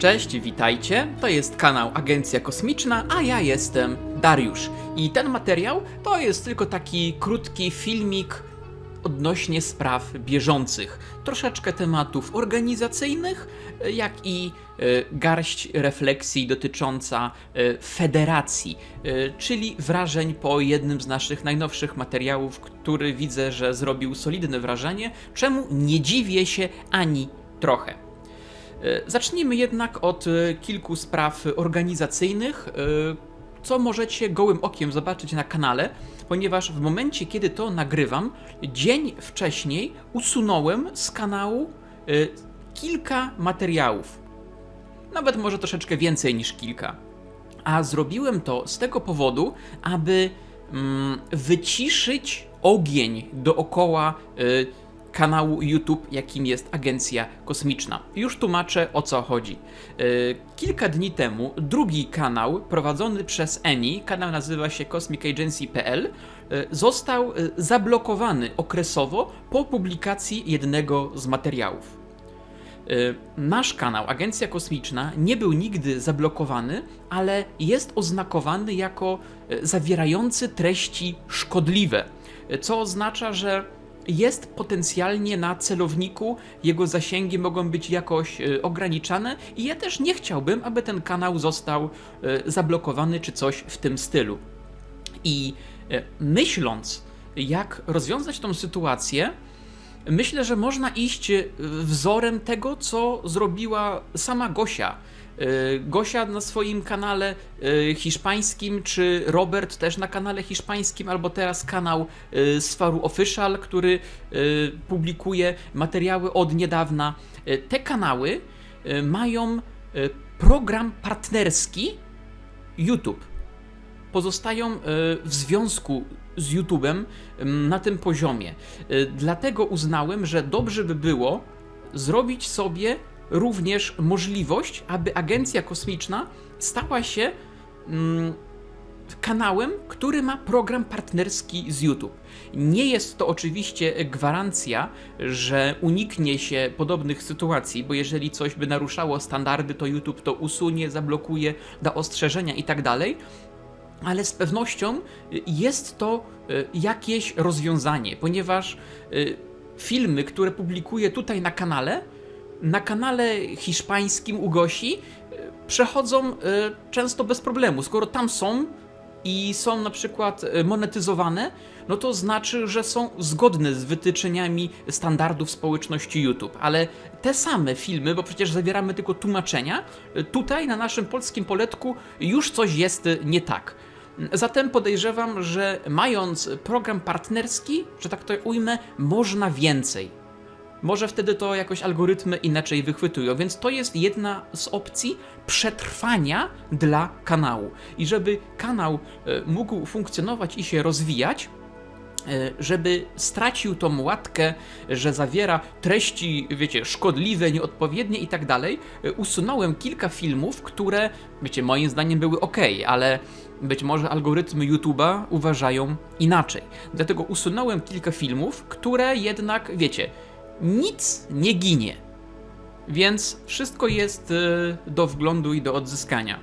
Cześć, witajcie. To jest kanał Agencja Kosmiczna, a ja jestem Dariusz. I ten materiał to jest tylko taki krótki filmik odnośnie spraw bieżących. Troszeczkę tematów organizacyjnych, jak i e, garść refleksji dotycząca e, federacji, e, czyli wrażeń po jednym z naszych najnowszych materiałów, który widzę, że zrobił solidne wrażenie, czemu nie dziwię się ani trochę. E, Zacznijmy jednak od e, kilku spraw organizacyjnych, e, co możecie gołym okiem zobaczyć na kanale, ponieważ w momencie, kiedy to nagrywam, dzień wcześniej usunąłem z kanału kilka materiałów. Nawet może troszeczkę więcej niż kilka. A zrobiłem to z tego powodu, aby mm, wyciszyć ogień dookoła kanału YouTube, jakim jest Agencja Kosmiczna. Już tłumaczę o co chodzi. Y, kilka dni temu drugi kanał prowadzony przez Eni, kanał nazywa się cosmicagency.pl, y, został y, zablokowany okresowo po publikacji jednego z materiałów. Nasz kanał, Agencja Kosmiczna, nie był nigdy zablokowany, ale jest oznakowany jako zawierający treści szkodliwe, co oznacza, że jest potencjalnie na celowniku, jego zasięgi mogą być jakoś y, ograniczane i ja też nie chciałbym, aby ten kanał został y, zablokowany czy coś w tym stylu. I e, myśląc, jak rozwiązać tą sytuację, myślę, że można iść e, wzorem tego, co zrobiła sama Gosia. E, Gosia na swoim kanale e, hiszpańskim, czy Robert też na kanale hiszpańskim, albo teraz kanał e, Sfaru Official, który publikuje materiały od niedawna. Te kanały mają program partnerski YouTube pozostają w związku z YouTube'em na tym poziomie. Dlatego uznałem, że dobrze by było zrobić sobie również możliwość, aby agencja kosmiczna stała się mm, kanałem, który ma program partnerski z YouTube. Nie jest to oczywiście gwarancja, że uniknie się podobnych sytuacji, bo jeżeli coś by naruszało standardy, to YouTube to usunie, zablokuje, da ostrzeżenia i tak ale z pewnością jest to y, jakieś rozwiązanie, ponieważ y, filmy, które publikuję tutaj na kanale, na kanale hiszpańskim u Gosi y, przechodzą y, często bez problemu. Skoro tam są i są na przykład y, monetyzowane, no to znaczy, że są zgodne z wytyczeniami standardów społeczności YouTube. Ale te same filmy, bo przecież zawieramy tylko tłumaczenia, tutaj na naszym polskim poletku już coś jest nie tak. Zatem podejrzewam, że mając program partnerski, że tak to ujmę, można więcej. Może wtedy to jakoś algorytmy inaczej wychwytują, więc to jest jedna z opcji przetrwania dla kanału. I żeby kanał e, mógł funkcjonować i się rozwijać, e, żeby stracił tą łatkę, że zawiera treści, wiecie, szkodliwe, nieodpowiednie i tak dalej, e, usunąłem kilka filmów, które, wiecie, moim zdaniem były ok, ale być może algorytmy YouTube'a uważają inaczej. Dlatego usunąłem kilka filmów, które jednak, wiecie, nic nie ginie. Więc wszystko jest e, do wglądu i do odzyskania.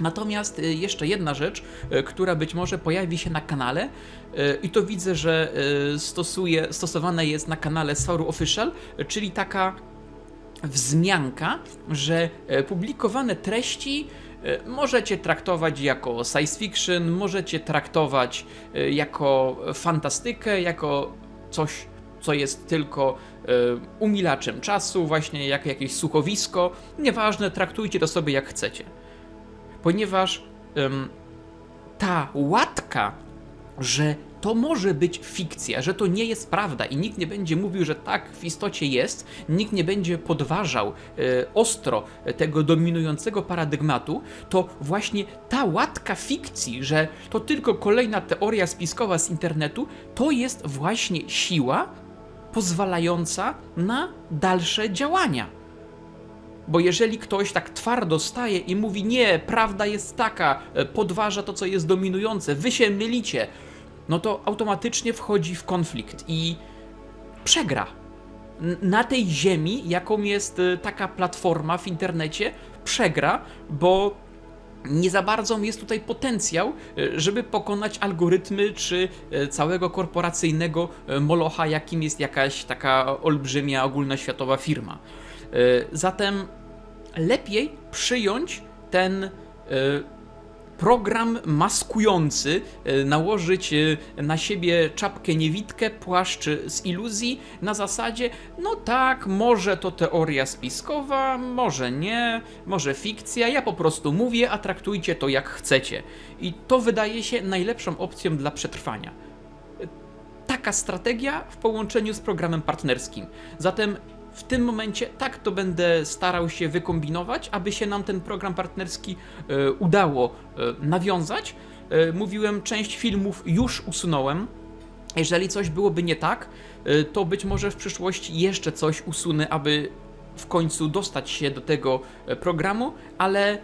Natomiast y, jeszcze jedna rzecz, y, która być może pojawi się na kanale, y, i to widzę, że y, stosuje, stosowane jest na kanale Sauru Official, y, czyli taka wzmianka, że e, publikowane treści e, możecie traktować jako science fiction, możecie traktować e, jako fantastykę, jako coś, co jest tylko e, umilaczem czasu, właśnie jak jakieś słuchowisko. Nieważne, traktujcie to sobie jak chcecie ponieważ em, ta łatka, że to może być fikcja, że to nie jest prawda i nikt nie będzie mówił, że tak w istocie jest, nikt nie będzie podważał e, ostro tego dominującego paradygmatu, to właśnie ta łatka fikcji, że to tylko kolejna teoria spiskowa z internetu, to jest właśnie siła pozwalająca na dalsze działania. Bo jeżeli ktoś tak twardo staje i mówi, nie, prawda jest taka, e, podważa to, co jest dominujące, wy się mylicie, no to automatycznie wchodzi w konflikt i przegra. Na tej ziemi, jaką jest e, taka platforma w internecie, przegra, bo nie za bardzo jest tutaj potencjał, e, żeby pokonać algorytmy czy e, całego korporacyjnego e, molocha, jakim jest jakaś taka olbrzymia ogólnoświatowa firma. Zatem lepiej przyjąć ten program maskujący, e, nałożyć e, na siebie czapkę niewidkę, płaszcz z iluzji na zasadzie, no tak, może to teoria spiskowa, może nie, może fikcja, ja po prostu mówię, a traktujcie to jak chcecie. I to wydaje się najlepszą opcją dla przetrwania taka strategia w połączeniu z programem partnerskim. Zatem w tym momencie tak to będę starał się wykombinować, aby się nam ten program partnerski e, udało e, nawiązać. E, mówiłem, część filmów już usunąłem. Jeżeli coś byłoby nie tak, to być może w przyszłości jeszcze coś usunę, aby w końcu dostać się do tego programu, ale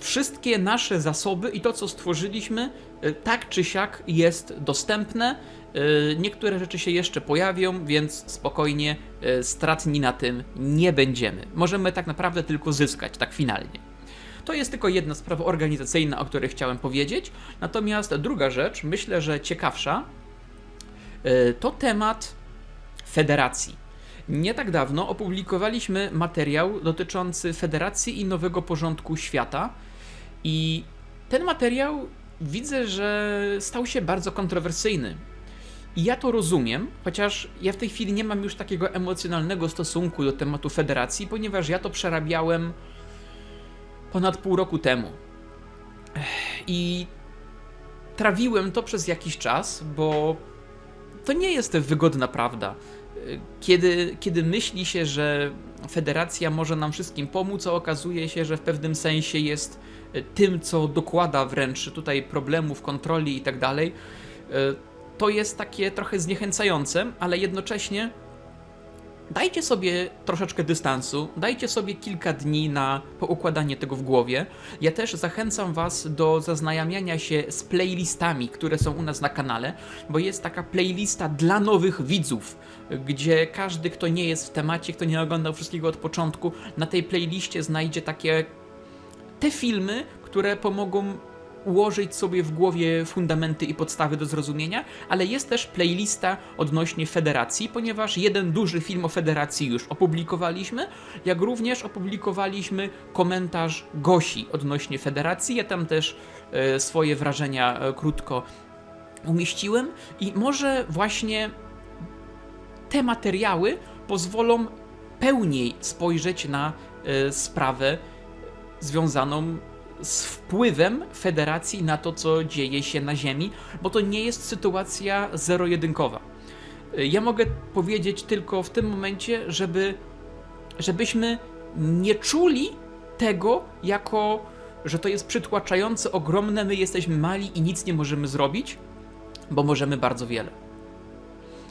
wszystkie nasze zasoby i to, co stworzyliśmy, e, tak czy siak jest dostępne. E, Niektóre rzeczy się jeszcze pojawią, więc spokojnie e, stratni na tym nie będziemy. Możemy tak naprawdę tylko zyskać, tak finalnie. To jest tylko jedna sprawa organizacyjna, o której chciałem powiedzieć. Natomiast druga rzecz, myślę, że ciekawsza, e, to temat federacji. Nie tak dawno opublikowaliśmy materiał dotyczący federacji i nowego porządku świata. I ten materiał widzę, że stał się bardzo kontrowersyjny. I ja to rozumiem, chociaż ja w tej chwili nie mam już takiego emocjonalnego stosunku do tematu federacji, ponieważ ja to przerabiałem ponad pół roku temu. I trawiłem to przez jakiś czas, bo to nie jest wygodna prawda. Kiedy, kiedy myśli się, że federacja może nam wszystkim pomóc, a okazuje się, że w pewnym sensie jest y, tym, co dokłada wręcz tutaj problemów, kontroli i tak dalej, y, to jest takie trochę zniechęcające, ale jednocześnie dajcie sobie troszeczkę dystansu, dajcie sobie kilka dni na poukładanie tego w głowie. Ja też zachęcam Was do zaznajamiania się z playlistami, które są u nas na kanale, bo jest taka playlista dla nowych widzów, gdzie każdy, kto nie jest w temacie, kto nie oglądał wszystkiego od początku, na tej playliście znajdzie takie te filmy, które pomogą ułożyć sobie w głowie fundamenty i podstawy do zrozumienia, ale jest też playlista odnośnie federacji, ponieważ jeden duży film o federacji już opublikowaliśmy, jak również opublikowaliśmy komentarz Gosi odnośnie federacji. Ja tam też e, swoje wrażenia e, krótko umieściłem i może właśnie te materiały pozwolą pełniej spojrzeć na e, sprawę związaną z wpływem federacji na to, co dzieje się na Ziemi, bo to nie jest sytuacja zero-jedynkowa. Ja mogę powiedzieć tylko w tym momencie, żeby, żebyśmy nie czuli tego jako, że to jest przytłaczające, ogromne, my jesteśmy mali i nic nie możemy zrobić, bo możemy bardzo wiele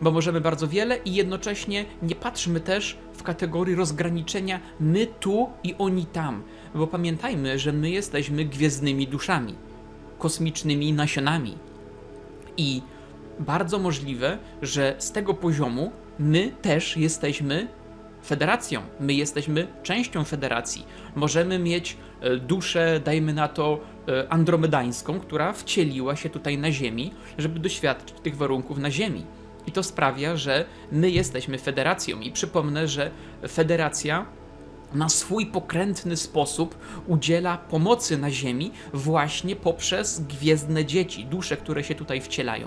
bo możemy bardzo wiele i jednocześnie nie patrzmy też w kategorii rozgraniczenia my tu i oni tam, bo pamiętajmy, że my jesteśmy gwiezdnymi duszami, kosmicznymi nasionami i bardzo możliwe, że z tego poziomu my też jesteśmy federacją, my jesteśmy częścią federacji. Możemy mieć e, duszę, dajmy na to, e, andromedańską, która wcieliła się tutaj na Ziemi, żeby doświadczyć tych warunków na Ziemi. I to sprawia, że my jesteśmy federacją. I przypomnę, że federacja na swój pokrętny sposób udziela pomocy na Ziemi właśnie poprzez gwiezdne dzieci, dusze, które się tutaj wcielają.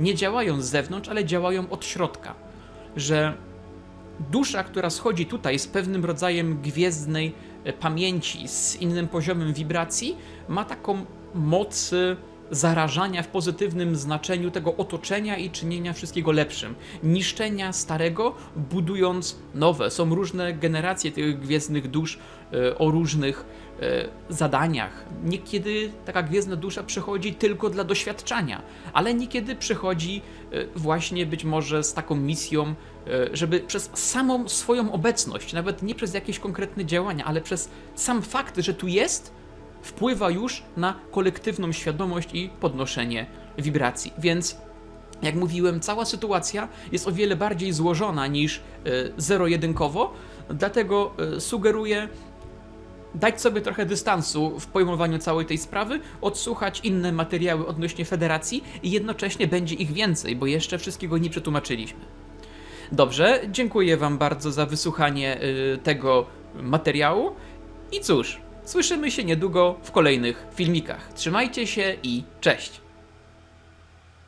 Nie działają z zewnątrz, ale działają od środka. Że dusza, która schodzi tutaj z pewnym rodzajem gwiezdnej e, pamięci, z innym poziomem wibracji, ma taką moc zarażania w pozytywnym znaczeniu tego otoczenia i czynienia wszystkiego lepszym. Niszczenia starego, budując nowe. Są różne generacje tych gwiezdnych dusz e, o różnych e, zadaniach. Niekiedy taka gwiezdna dusza przychodzi tylko dla doświadczania, ale niekiedy przychodzi e, właśnie być może z taką misją, żeby przez samą swoją obecność, nawet nie przez jakieś konkretne działania, ale przez sam fakt, że tu jest, wpływa już na kolektywną świadomość i podnoszenie wibracji. Więc jak mówiłem, cała sytuacja jest o wiele bardziej złożona niż e, zero-jedynkowo, dlatego e, sugeruję dać sobie trochę dystansu w pojmowaniu całej tej sprawy, odsłuchać inne materiały odnośnie federacji i jednocześnie będzie ich więcej, bo jeszcze wszystkiego nie przetłumaczyliśmy. Dobrze, dziękuję Wam bardzo za wysłuchanie y, tego materiału i cóż, słyszymy się niedługo w kolejnych filmikach. Trzymajcie się i cześć!